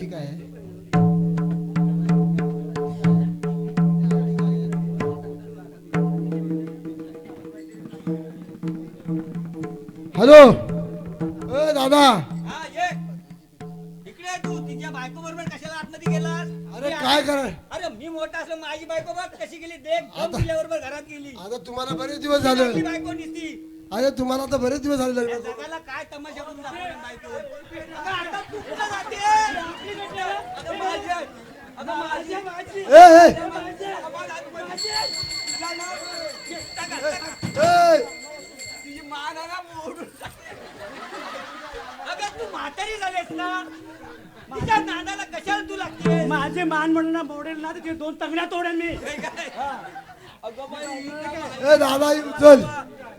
आणखी काय आहे? हॅलो! ए दादा! हा ये. इकडे तू. तिच्या बायको बरोबर कशाला आतमध्ये गेलास? अरे काय कराय अरे मी मोठा असलो माझी बायको बघ कशी गेली. देख दोन बरोबर घरात गेली. आता तुम्हाला बरेच दिवस झाले. बायको दिसती. अरे तुम्हाला आता बरेच दिवस झाले. लग्न जगाला काय तमाशा करून दाखवणार बायको अगं, आता तू कुठं जाते अगं, माझी आहे. अगं, माझी आहे, माझी. ए, ए. अगं, माझी आहे. अगं, माझी- माझी आहे. तुला ना- टाका, टाका. ए, तुझी मान आहे ना मोडून टाकेल. अगं तू म्हातारी झालीस ना. तिच्या नादाला कशाला तू लागते? माझे मान म्हणून ना मोडेल ना तर ते दोन तंगड्या तोडेल मी. अगं बाई, ही काय? ए दादा ही उचल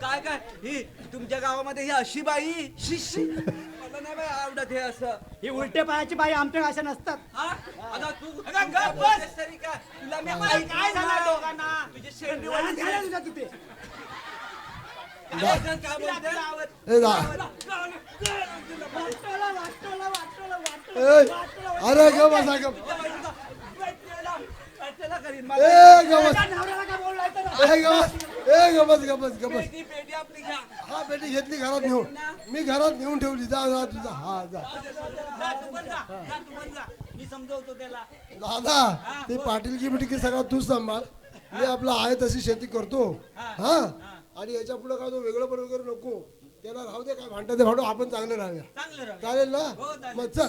काय काय? ही तुमच्या गावामध्ये ही अशी बाई शिशी मला नाही बाई आवडत हे असं. ही उलटे पायाची बाई आमच्या अशा नसतात. हा? अगं तू अगं गप बस. तरी काय तुला मी बाई काय झालं दोघांना? तुझे शेंडी लहान झाल्या तुझ्या तिथे. काय बोलते? काय बोलते? ए दा वाटोळा, वाटोळा, वाटोळा, ए, वाटोळा. अरे ग बसा ग त्याला करीन. ए ग बस. त्या नवऱ्याला काय बोलायचं? ना? ए ग बस. ए ग बस ग बस ग बस पेटी पेटी आपली घ्या. हा पेटी घेतली घरात नेऊन. मी घरात नेऊन ठेवली. जा जा तुझा. हा जा. दादा ते पाटील की बिटकी सगळं तूच सांभाळ. मी आपलं आहे तशी शेती करतो. हा. आणि याच्यापुढे काय तो वेगळं पण वगैरे नको. त्याला राहू दे काय भांडतं ते भांडू. आपण चांगलं राहूया. चालेल ना? हो. मग चल.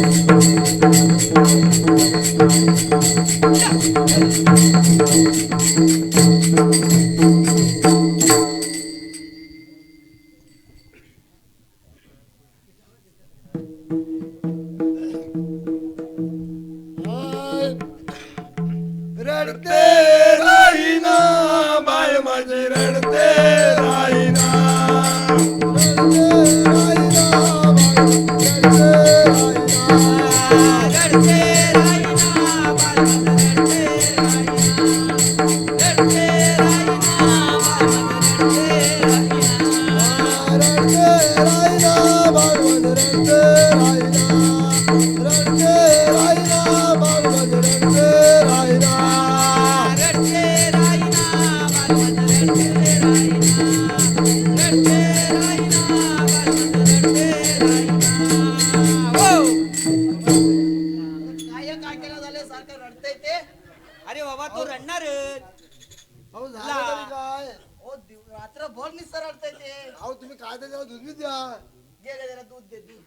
दूध दे दूध.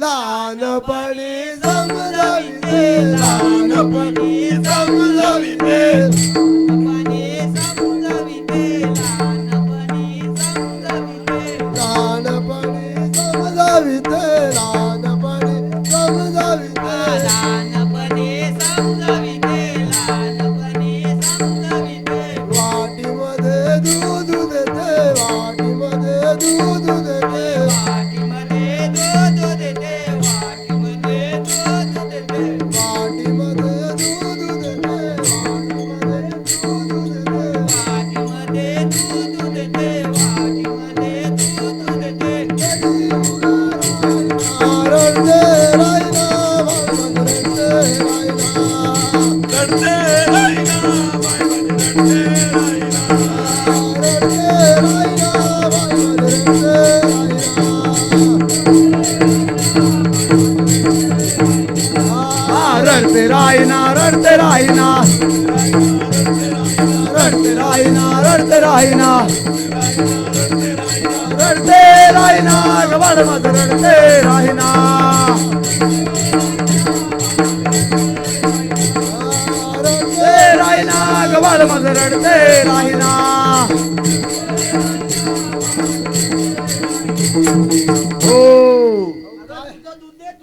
लहानपणी समजाविते लहानपणी समजाविते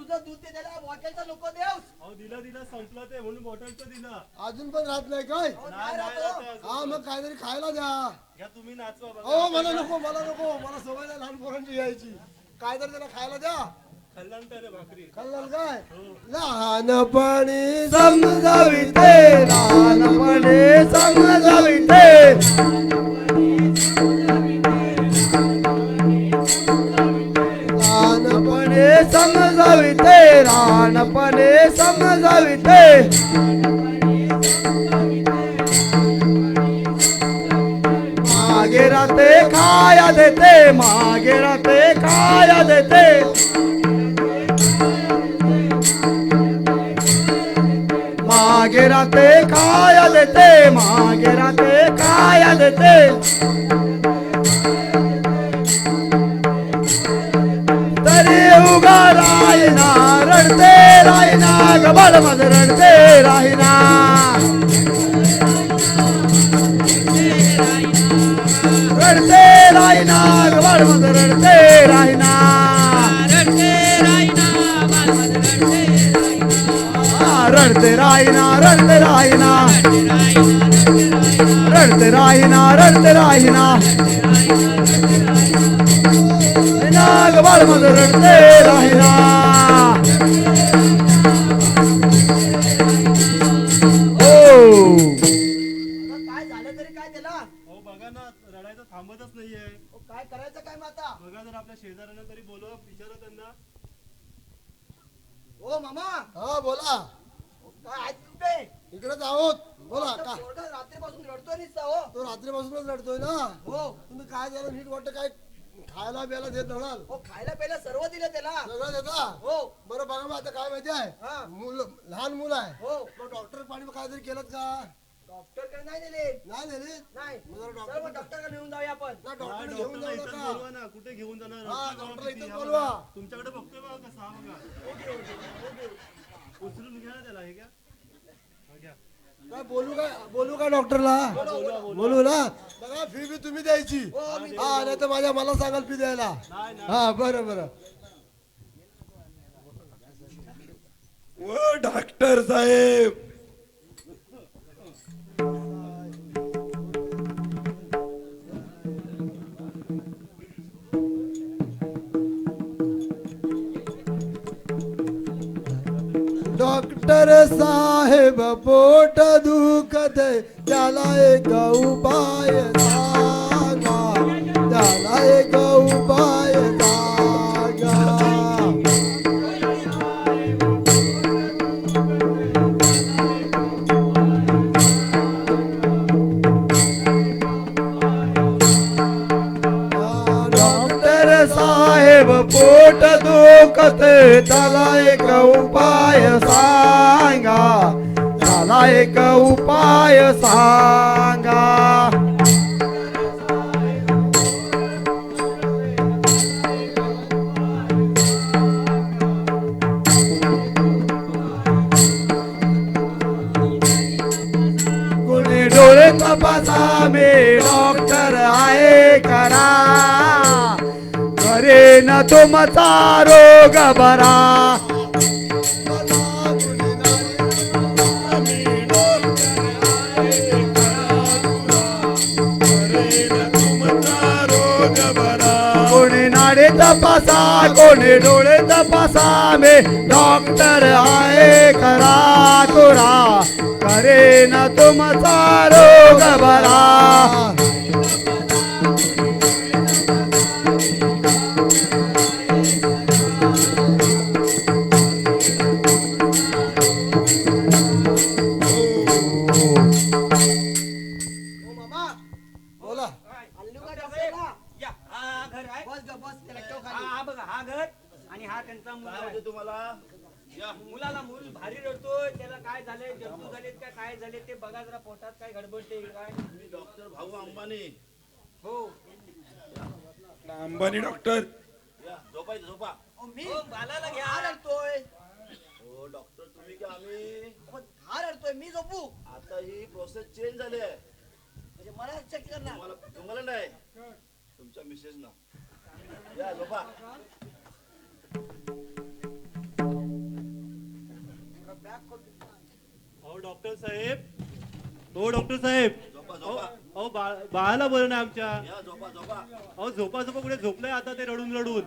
तुझं दूध दे त्याला नको देव दिलं दिलं संपलं ते म्हणून बॉटलचं दिलं. अजून पण राहत नाही काय? नाही नाही राहत. हा मग काहीतरी खायला द्या. घ्या तुम्ही नाचवा बघा. हो मला नको मला नको. मला सवय नाही लहान पोरांची यायची. काहीतरी त्याला खायला द्या. खाल्ल्यानंतर रे भाकरी. कळलं काय? लहानपणी समजाविते लहानपणे समजाविते लहानपणे समजाविते रानपणे समजाविते. मागे राते खाया देते मागे राते खाया देते. मागे राते खाया देते मागे राते खाया देते. तरी उगा राहिना रडते राहिना गबाळ मध रडते राहिना रडते राहिना गबाळ मध रडते राहिना आ, रडते राहिना रडते राहिना रडते राहिना रडते राहिना बाळ रडते काय झालं तरी काय त्याला अहो बघा ना रडायचं थांबतच नाहीये काय करायचं काय मग आता बघा जर आपल्या शेजाऱ्यांना तरी बोलवा विचारा त्यांना ओ मामा हा. बोला काय आहोत बोला आता का पोरगा रात्रीपासून रडतोय हो ना हो. तुम्ही काय झालं? नीट वाटतं काय? खायला बियाला देत म्हणाल हो खायला प्यायला सर्व दिलं त्याला. सगळं देता? हो. बरं बघा मग आता काय माहिती हा. आहे मुलं लहान मुलं आहे. हो. मग डॉक्टर पाणी काहीतरी केलं का? डॉक्टरकडे नाही दिले नाही दिली नाही. मग जरा डॉक्टर- सर्व डॉक्टरकडे घेऊन जाऊया आपण. ना हा, डॉक्टर घेऊन डॉक्टरला जाऊ नका. बोलवा ना. कुठे घेऊन जाणार? हा, डॉक्टरला बोलवा. तुमच्याकडे बघतोय बघा कसा हा बघा. उचलून घ्या ना त्याला हे हा, घ्या. काय बोलू काय? बोलू का डॉक्टरला? बोलू ना. बघा फी बी तुम्ही द्यायची. हा नाही तर माझ्या मला सांगाल फी द्यायला. हा बरं बरं. ओ डॉक्टर साहेब. डॉक्टर साहेब पोट दुखत त्याला एक उपाय सांगा. त्याला एक उपाय सांगा. पोट दुखत त्याला एक उपाय सांगा. त्याला एक उपाय सांगा. करे न तुमचा रोग बरा. कोणी नाडे तपासा कोणी डोळे तपासा मे डॉक्टर आहे करा तुरा करे ना तुमचा रोग बरा. अंबानी. हो. अंबानी डॉक्टर या झोपा झोपा. अहो, मी? हो, बालाला घ्या. हा रडतोय हो डॉक्टर तुम्ही की आम्ही. हा रडतोय मी झोपू? आता ही प्रोसेस चेंज झाली आहे. म्हणजे मला चेक करणार. तुम्हाला तुम्हाला नाही. तुमच्या मिसेस ना. या झोपा. अहो डॉक्टर साहेब हो डॉक्टर साहेब. झोपा अहो झोपा. अहो, बाळ- बाळाला बोल ना आमच्या. या झोपा झोपा. अहो झोपा झोपा कुठे? झोपलंय आता ते रडून रडून.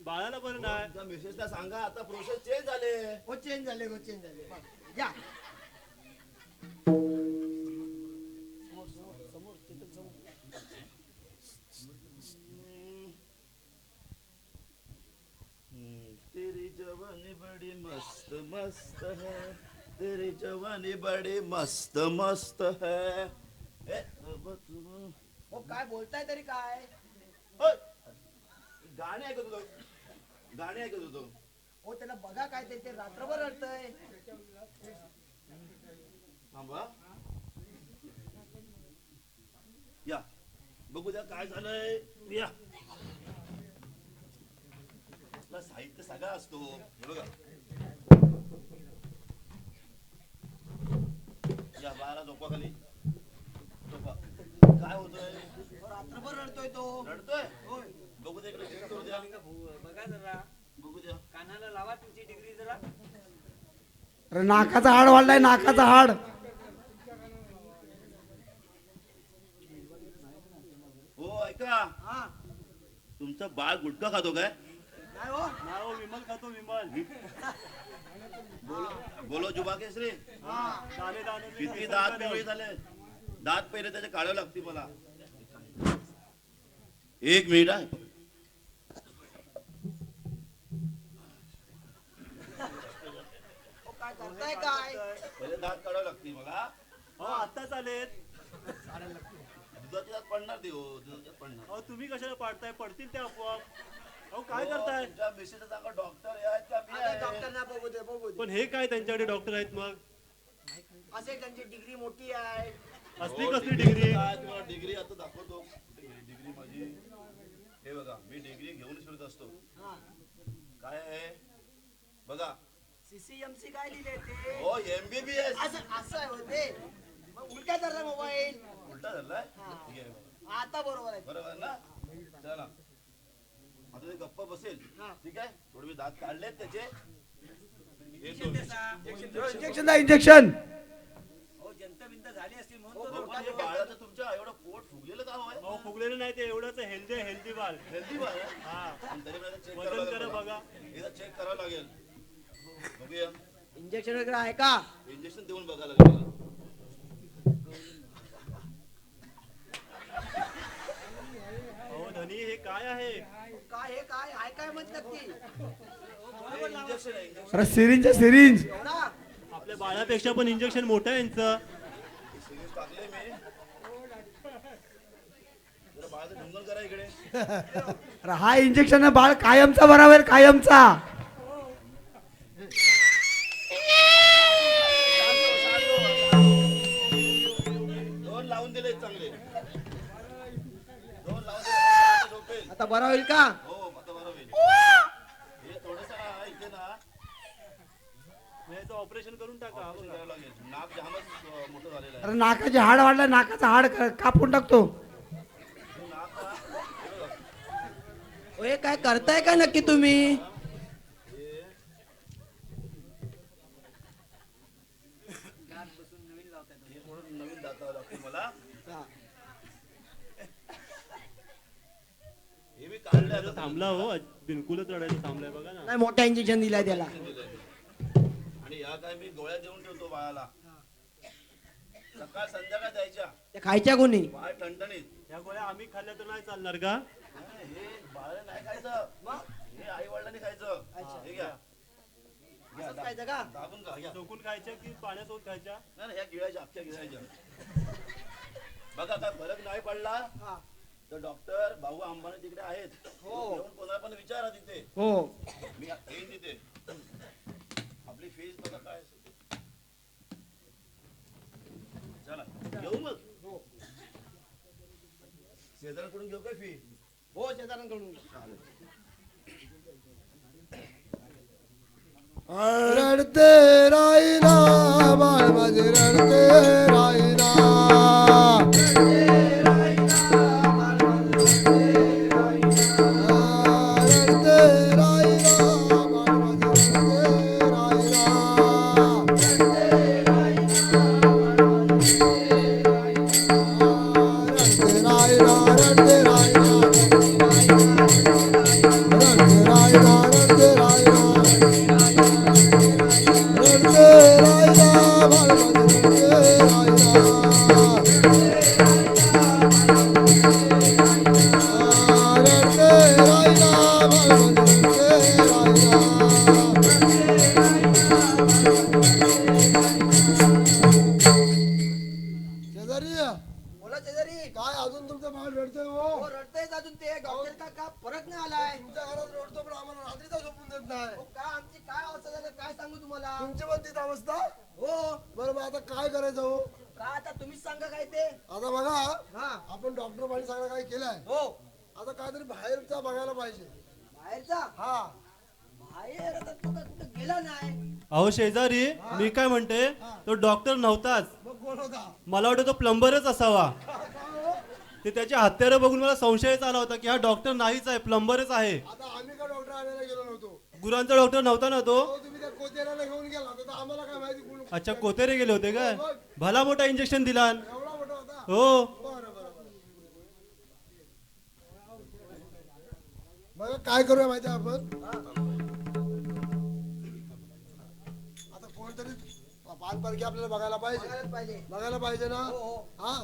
बाळाला बरं नाही. तुमच्या मिसेसला सांगा आता प्रोसेस चेंज झाले. हो चेंज झाले हो चेंज झाले. या. तेरी जवानी बड़ी मस्त मस्त है. तेरी जवानी बड़ी मस्त मस्त है। ए, अब तुम- हो काय बोलताय तरी काय! गाणे ऐकत होतो. गाणे ऐकत होतो. हो त्याला बघा काय ते ते रात्रभर रडतय. थांबा. या. बघू द्या काय झालंय. या. आपला साहित्य सगळा असतो. हे बघा. या बाळाला झोपा खाली. झोपा. काय होतंय? हो, रात्रभर रडतोय तो. रडतोय? बघू द्या इकडे check करू द्या. बघा जरा. बघू द्या. कानाला लावा तुमची डिग्री जरा. अरे नाकाचा हाड वाढलाय नाकाचा हाड. हो ऐका. हा. तुमचं बाळ गुटखा खातो काय? काय हो. नाव विमल खातो विमल. बोलो जुबा केसरी. किती दात पिवळे झाले. दात पहिले त्याचे काढावे लागतील मला. एक मिनिट आहे हो, करताय काय पहिले दात काढावे लागतील मला. हो दात पडणार ते हो दुधाचे दात पडणार. अहो तुम्ही कशाला पाडताय? पडतील ते आपोआप. अहो काय करताय? तुमच्या मिसेसचा सांगा डॉक्टर आहेत का मी आता आहे? डॉक्टरना बघू दे बघू दे. पण हे काय त्यांच्याकडे डॉक्टर आहेत मग? असे त्यांची डिग्री मोठी आहे. असली हो, कसली डिग्री काय तुम्हाला. डिग्री आता दाखवतो. डिग्री माझी हे बघा मी डिग्री घेऊन फिरत असतो. हा. काय आहे? बघा. सीसीएमसी काय लिहिले ते? हो एमबीबीएस असं असं आहे होते मग उलटा धरला मोबाईल. उलटा झालाय हा. ठीक आहे. बघा. आता बरोबर आहे. बरोबर ना? चला. आता ते गप्प बसेल. ठीक आहे? थोडे मी दात काढलेत त्याचे. इंजेक्शन द्या इंजेक्शन हो जनता बिंत झाली असतील म्हणून हो, तो हे बाळाचं तुमच्या एवढं पोट फुगलेलं का होय? अहो फुगलेलं नाही ते एवढंच हेल्दी हेल्दी बाल हेल्दी बाळ आहे. हा. पण तरी मला चेक वजन करावं करा लागेल. बघा. एकदा चेक करावं लागेल. बघूया. इंजेक्शन वगैरे आहे का? इंजेक्शन देऊन बघायला लागेल मला. अहो धनी हे काय आहे? काय हे काय? काय अरे सिरिंज आहे सिरिंज. आपल्या बाळापेक्षा पण इंजेक्शन मोठं आहे यांचं. अरे हा इंजेक्शन बाळ कायमचा बराबर कायमचा. दोन लावून दिले चांगले दोन लावून दिले आता झोपेल आता बरा होईल का? हो आता बरं होईल थोडस ना इथे ना. याचं ऑपरेशन करून टाका ऑपरेशन बघा. करावं लागेल. नाक जामच अं, मोठं झालेलं आहे. अरे नाकाचे हाड वाढलाय नाकाचा हाड क- कापून टाकतो. नाक ना बघा. हे काय करताय का नक्की तुम्ही हे हे थोडं नवीन दातावं लागते मला हे मी काढलं आता थांबला हो. बिलकुलच रडायला थांबलाय बघा ना. नाही मोठा इंजेक्शन दिलाय त्याला. आणि या काय मी गोळ्या देऊन ठेवतो बाळाला. सकाळ संध्याकाळ द्यायच्या. ते खायच्या कोणी? बाळ टणटणीत या गोळ्या आम्ही खाल्ल्या तर नाही चालणार का? हे बाळ नाही खायचं. हे आई वडिलांनी खायचं. हे घ्या. घ्या, असंच खायचं का? दाबून खा घ्या. झोकून खायच्या की पाण्यासोबत खायच्या? नाही नाही, ह्या गिळायच्या अख्ख्या गिळायच्या बघा काय फरक नाही पडला. हा. तर डॉक्टर भाऊ अंबानी तिकडे आहेत. हो. कोणाला पण विचारा तिथे. हो. मी येईन तिथे. आपली फीस बघा काय असेल ते. चला घेऊ मग. शेजाऱ्यांकडून घेऊ काय फी हो शेजाऱ्यांकडून. रडते राहिला बाळ माझे रडते राहिला तुमच्या घरात रडतो पण आम्हाला रात्रीचा झोपून देत नाही. हो का? आमची काय अवस्था झाली? काय सांगू तुम्हाला? तुमची पण तीच अवस्था? बरं मग आता काय करायचं हो? का आता तुम्हीच सांगा काय ते? आता बघा हा. आपण डॉक्टर पाणी सगळं काय केलंय? हो. आता काहीतरी बाहेरचा बघायला पाहिजे. बाहेरचा? हा. बाहेर आता तो काय कुठं गेला नाही. अहो शेजारी मी काय म्हणते तो डॉक्टर नव्हताच. मग कोण होता? मला वाटतं तो प्लंबरच असावा. ते त्याचे हत्यारं बघून मला संशयच आला होता की हा डॉक्टर नाहीच आहे प्लंबरच आहे. आता आम्ही का डॉक्टर आणायला गेलो गुरांचा डॉक्टर नव्हता ना तो? तुम्ही त्या कोतेऱ्याला घेऊन गेला होता तर आम्हाला काय माहिती कोण अच्छा कोतेरे गेले होते काय भला मोठा इंजेक्शन दिला. एवढा मोठा होता? हो. बरं बरं बरं. बघा काय करूया माहिती आहे आपण? आता कोणतरी पानपारखी आपल्याला बघायला पाहिजे. पाहिजे. बघायला पाहिजे ना? हो, हो. हा?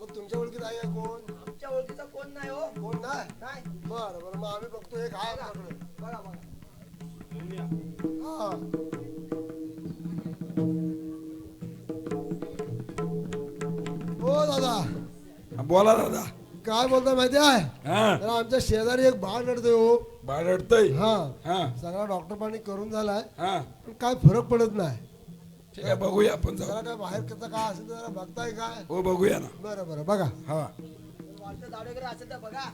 मग तुमच्या ओळखीत आहे का कोण? आमच्या ओळखीचा कोण नाही हो. कोण नाही? नाही. बरं बरं मग आम्ही बघतो एक आहे आपल्याकडे. बघा बघा. हा दादा. बोला दादा. काय बोलता माहिती आहे? हा. तर आमच्या शेजारी एक बाळ रडतोय हो. बाळ रडतय? हा. हा. सगळा डॉक्टर पाणी करून झालाय. हा. पण काय फरक पडत नाही. ठीक आहे बघूया आपण जरा जाऊ काय बाहेर कसं काय असेल तर जरा बघताय काय? हो बघूया ना. बरं बरं बघा. हा. वाटतं वगैरे असेल तर बघा.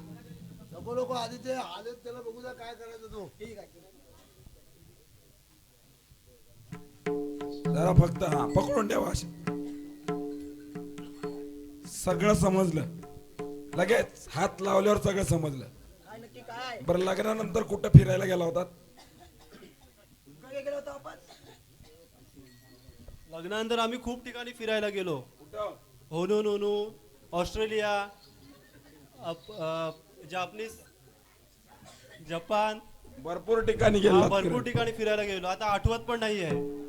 नको लोक आधी ते आले त्याला बघू द्या काय करायचं तो. ठीक आहे. जरा फक्त हा पकडून ठेवा अशी. सगळं समजलं. लगेच हात लावल्यावर सगळं समजलं. काय नक्की काय बरं लग्नानंतर कुठं फिरायला गेला होता? कुठे गेलो होतो आपण? लग्नानंतर आम्ही खूप ठिकाणी फिरायला गेलो. कुठं? होनू नोनू ऑस्ट्रेलिया जापनीज जपान. भरपूर ठिकाणी गेला भरपूर ठिकाणी फिरायला गेलो. आता आठवत पण नाही आहे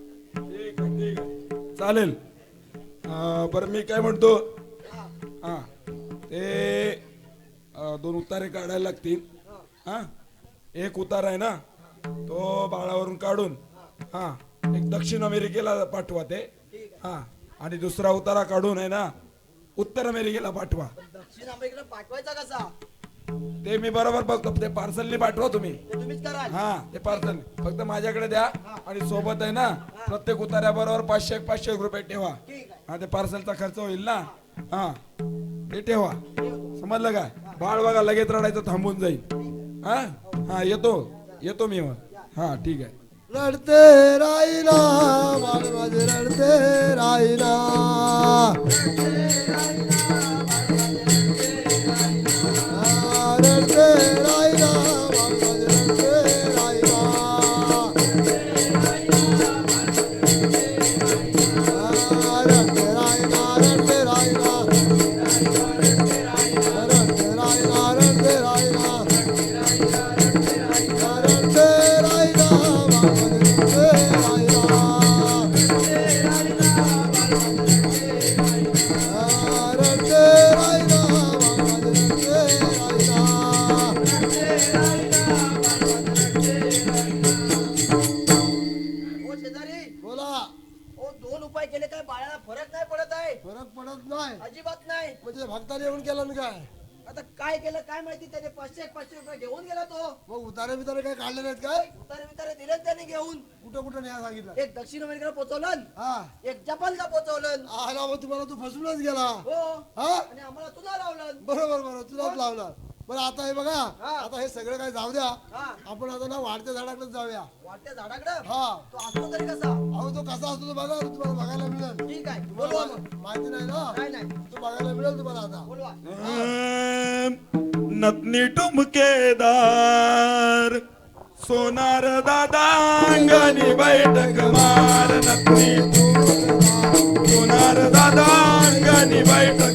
चालेल. बरं मी काय म्हणतो? हा. ते दोन उतारे काढायला लागतील. हा? एक उतार आहे ना? तो बाळावरून काढून हा एक दक्षिण अमेरिकेला पाठवा ते. हा. आणि दुसरा उतारा काढून आहे ना उत्तर अमेरिकेला पाठवा. दक्षिण अमेरिकेला पाठवायचा कसा? ते मी बरोबर बघतो. ते पार्सलनी पाठवा तुम्ही. हा ते पार्सल. फक्त माझ्याकडे द्या आणि सोबत आहे ना प्रत्येक उतार्याबरोबर पाचशे पाचशे एक रुपये ठेवा. ठीक आहे. हा ते पार्सलचा खर्च होईल ना? हा. ते ठेवा. समजलं का? बाळ बघा लगेच रडायचं थांबून जाईल. हा? हा येतो. येतो मी मग. हा ठीक आहे. रडते राहिला बाळ माझे रडते राहिला. अजिबात नाही. म्हणजे भक्ताने येऊन केलं ना काय? आता काय केलं काय माहिती? त्याने पाचशे पाचशे रुपये घेऊन उतारे बितारे काय काढले नाहीत काय? उतारे बितारे दिले त्याने घेऊन. कुठं कुठं न्याय सांगितलं? एक दक्षिण अमेरिकेला पोहोचवलं हा. एक जपानला पोहोचवलं आला मग तुम्हाला तू फसूनच गेला. हो. हा? आणि आम्हाला तुला लावलं. बरोबर बरोबर. तुलाच लावणार बरं आता हे बघा. हा. आता हे सगळं काय जाऊ द्या. हा. आपण आता ना वाढत्या झाडाकडे जाऊया. वाटत्या झाडाकडं? हा. तो असतो तरी कसा? अहो तो कसा असतो तो बघा तो तुम्हाला बघायला मिळेल. ठीक आहे. बोलवा तुम्हाला मग. माहिती नाही ना? काय नाही. तो बघायला मिळेल तुम्हाला आता. बोलवा. नतनी टुमकेदार सोनार दादा अंगणी बैठक मार नतनी सोनार दादा अंगणी बैठक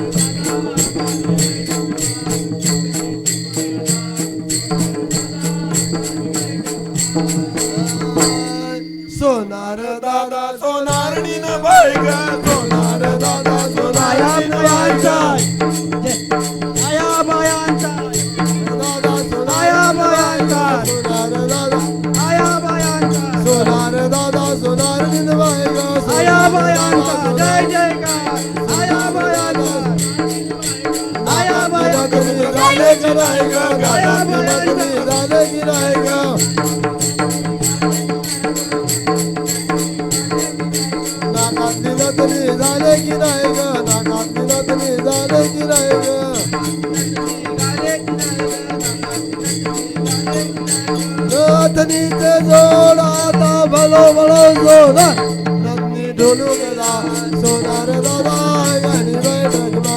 आया बायांचा जय जयकार आया बायांचा आया बायांचा झाले की नाही ग गाण्यातली बातमी झाले की नाही ग नाकातली बातमी झाले झाले की नाही ग जोड आता भलो भलो जोड. रत्नी ढोलू गदा सोनार दादा गणी बैठकमा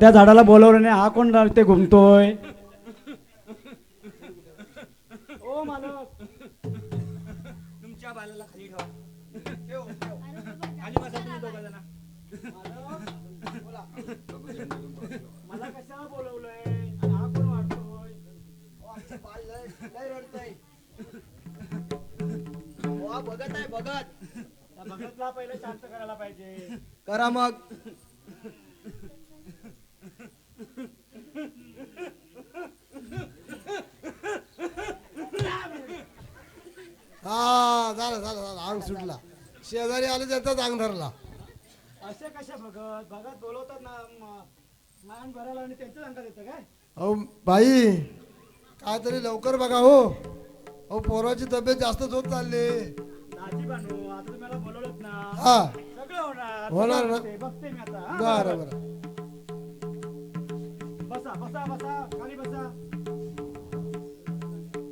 त्या झाडाला बोलवलं नाही हा कोण ते घुमतोय? हा झालं झालं झालं. अंग सुटला. शेजारी आले त्याचाच अंग धरला. असे कशा भगत? भगत बोलवतात ना म- मान भरायला आणि त्यांचं अंगात येतं काय? अहो बाई काहीतरी लवकर बघा हो. अहो पोराची तब्येत जास्तच होत चालली. दाजी आता ना. हा. सगळं होणार. होणार ना? बघते बघते मी आता. हा? बरं बरं. बसा बसा बसा. खाली बसा.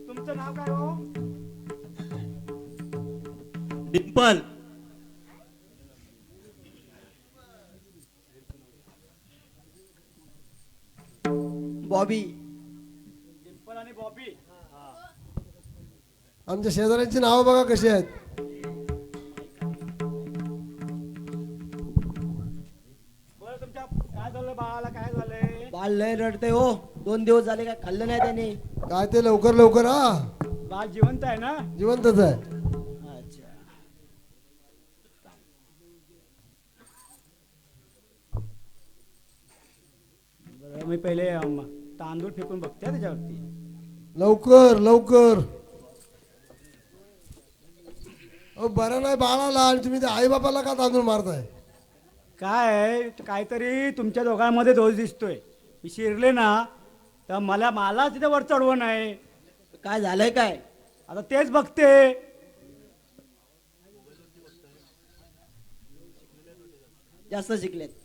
तुमचं नाव काय हो? डिंपल. बॉबी. डिंपल आणि बॉबी. आमच्या शेजाऱ्यांची नावं बघा कशी आहेत. बरं तुमच्या काय झालं बाळाला काय झालंय? बाळ लय रडतंय हो. दोन दिवस झाले काय खाल्लं नाही त्याने. काय ते लवकर लवकर हा? बाळ जिवंत आहे ना? जिवंतच आहे. मी पहिले अम, तांदूळ फेकून बघते हा त्याच्यावरती. लवकर लवकर. अहो बरं नाही बाळाला आणि तुम्ही ते आई बापाला का तांदूळ मारताय? काय आहे, काहीतरी तुमच्या दोघांमध्ये दोष दिसतोय. मी शिरले ना तर मला मला तिथे वर चढवं नाही काय झालंय काय? आता तेच बघते. जास्त शिकलेत.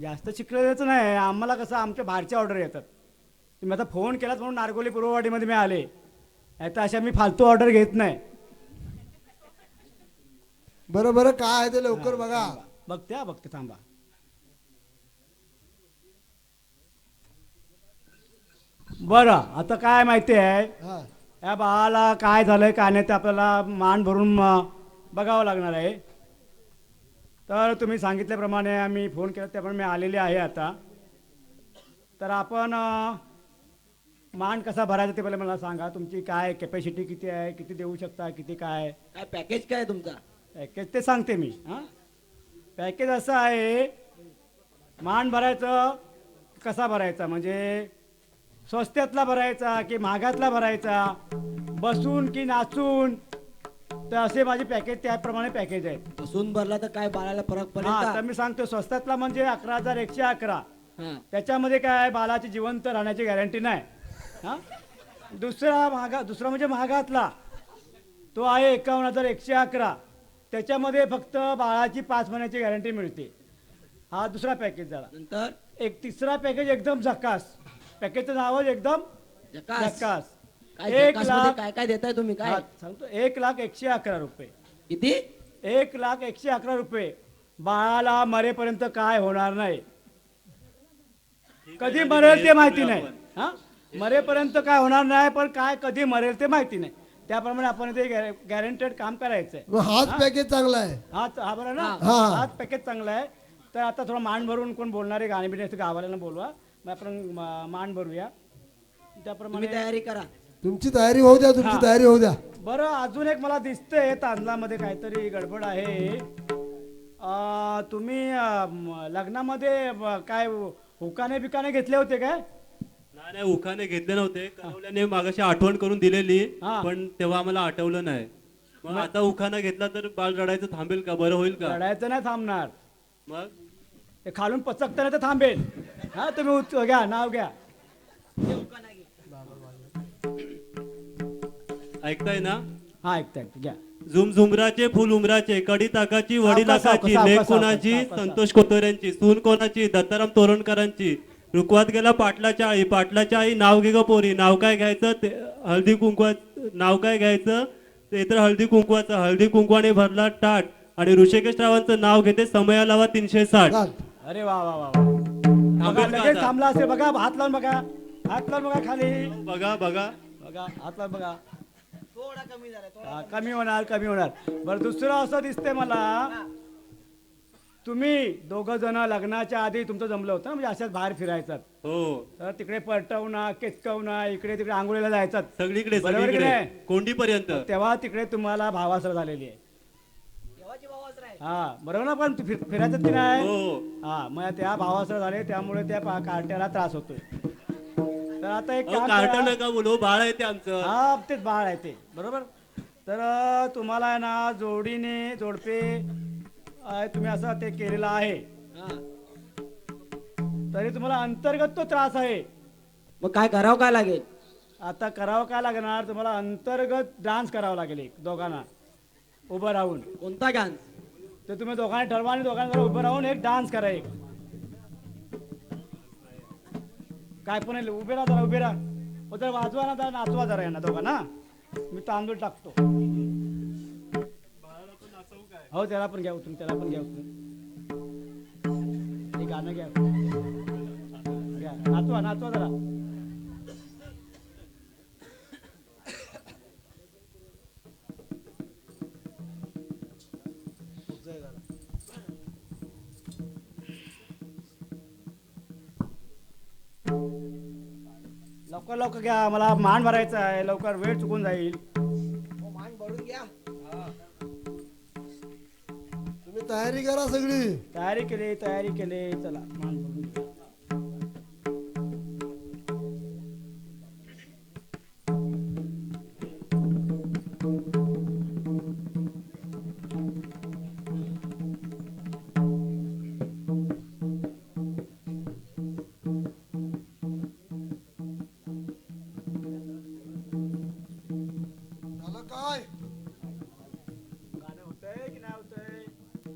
जास्त शिकलेलंच नाही आम्हाला कसं आमच्या बाहेरच्या ऑर्डर येतात. तुम्ही आता फोन केलात म्हणून नारगोली पूर्ववाडीमध्ये मी आले. नाही तर अशा मी फालतू ऑर्डर घेत नाही. बरं बरं काय आहे ते लवकर बघा. बघते हा बघते थांबा. बरं आता काय माहिती आहे? हा. या बाळाला काय झालंय काय नाही ते आपल्याला मान भरून अं, बघावं लागणार आहे. तर तुम्ही सांगितल्याप्रमाणे आम्ही फोन केला त्याप्रमाणे मी आलेले आहे आता. तर आपण मान कसा भरायचा ते पहिले मला सांगा. तुमची काय कॅपॅसिटी किती आहे किती देऊ शकता किती काय? काय पॅकेज काय आहे तुमचा? पॅकेज ते सांगते मी. हां? पॅकेज असं आहे मान भरायचं कसा भरायचा? म्हणजे स्वस्त्यातला भरायचा की महागातला भरायचा? बसून की नाचून? तर असे माझे पॅकेज त्याप्रमाणे पॅकेज आहे बसून भरला तर काय बाळाला फरक पडेल हा का? तर मी सांगतो स्वस्तातला म्हणजे अकरा हजार एकशे अकरा. हा. त्याच्यामध्ये काय बालाची जिवंत राहण्याची गॅरंटी नाही. हा? दुसरा महागा दुसरा म्हणजे महागातला. तो आहे एकावन्न हजार एकशे अकरा. त्याच्यामध्ये फक्त बाळाची पाच महिन्याची गॅरंटी मिळते. हा दुसरा पॅकेज झाला. नंतर? एक तिसरा पॅकेज एकदम झकास. पॅकेजचं नावच एकदम. झकास. काय एक लाख काय काय देताय तुम्ही? काय? हा, सांगतो. एक लाख एकशे अकरा रुपये. किती? एक लाख एकशे अकरा रुपये. बाळाला मरेपर्यंत काय होणार नाही. कधी मरेल ते माहिती नाही. हा? मरेपर्यंत काय होणार नाही पण काय कधी मरेल ते माहिती नाही. त्याप्रमाणे आपण ते गॅरंटेड काम करायचंय. मग हाच पॅकेज चांगला आहे. हाच हा बरं ना? हा. हाच पॅकेज चांगला आहे. तर आता थोडं मान भरून कोण बोलणारे गाणी बिणी गावाला बोलवा. मग आपण म- मान भरूया. तुम्ही त्याप्रमाणे तयारी करा. तुमची तयारी होऊ द्या तुमची. तयारी होऊ द्या. बरं अजून एक मला दिसतंय तांदळामध्ये काहीतरी गडबड आहे. अं, तुम्ही अं, म, लग्नामध्ये ब- काय हुकाने बिकाने घेतले होते काय? नाही नाही उखाने घेतले नव्हते. कळवल्याने मागाशी आठवण करून दिलेली हा. पण तेव्हा आम्हाला आठवलं नाही. मग आता उखाना घेतला तर बाळ रडायचं थांबेल का? बरं होईल का? लढायचं नाही थांबणार. मग? ते खालून पचकताना तर थांबेल. हा तुम्ही उच- घ्या नाव घ्या. ऐकताय ना? हा ऐकता ऐकता घ्या. झुमझुमराचे फुल उमराचे कडी ताकाची वडी सावकाश, लेख सावकाश, कोणाची? सावकाश, संतोष कोतोऱ्यांची. सून कोणाची? दत्ताराम तोरणकरांची. रुकवात गेला पाटलाच्या आई. पाटलाच्या आई नाव घे ग पोरी. नाव काय घ्यायचं? ते हळदी कुंकवात नाव काय घ्यायचं? ते तर हळदी कुंकवाचं. हळदी कुंकवाने भरला टाट आणि ऋषिकेश रावांचं नाव घेते समया लावा तीनशे साठ. चाल. अरे वा वा वा वा. बघा थांबेल का लगेच आता? थांबला असेल बघा हात लावून बघा. हात लावून बघा खाली. बघा बघा. बघा हात लावून बघा. थोडा कमी झाला हा, कमी होणार कमी होणार. बरं दुसरं असं दिसतंय मला तुम्ही दोघ जण लग्नाच्या आधी तुमचं जमलं होतं ना म्हणजे अशाच बाहेर फिरायचात हो. तर तिकडे परटवणा केचकवणा इकडे तिकडे आंघोळीला जायचात सगळीकडे बरोबर की सगळीकडे. नाही? कोंडी पर्यंत तेव्हा तिकडे तुम्हाला भावासर झालेली आहे. देवाची भावाच राहील हा बरोबर ना पण फिर- फिरायचं की नाही? हो. हा मग त्या भावासर झाले त्यामुळे त्या पा- कार्ट्याला त्रास होतोय. तर आता एक काम कार्ट करा. नका बोलू बाळ आहे ते आमचं. हा तेच बाळ आहे ते. बरोबर? तर अं, तुम्हाला आहे ना जोडीने जोडपे अं, तुम्ही असं ते केलेलं आहे. हा. तरी तुम्हाला अंतर्गत तो त्रास आहे. मग काय करावं काय लागेल? आता करावं काय लागणार? तुम्हाला अंतर्गत डान्स करावा लागेल एक दोघांना. उभं राहून. कोणता डान्स? तर तुम्ही दोघांनी ठरवा आणि दोघांना उभं राहून एक डान्स करा एक. काय पण आहे, उभे राहा जरा उभे राहा. हो, जरा वाजवा ना जरा नाचवा जरा यांना दोघांना. मी तांदूळ टाकतो. हो त्याला पण घ्या उतरून त्याला पण घ्या उतरून. हे गाणं घ्या. घ्या. नाचवा नाचवा जरा. लवकर घ्या मला मान भरायचा आहे लवकर वेळ चुकून जाईल. हो, मान भरून घ्या. तुम्ही तयारी करा सगळी. तयारी केली तयारी केली चला.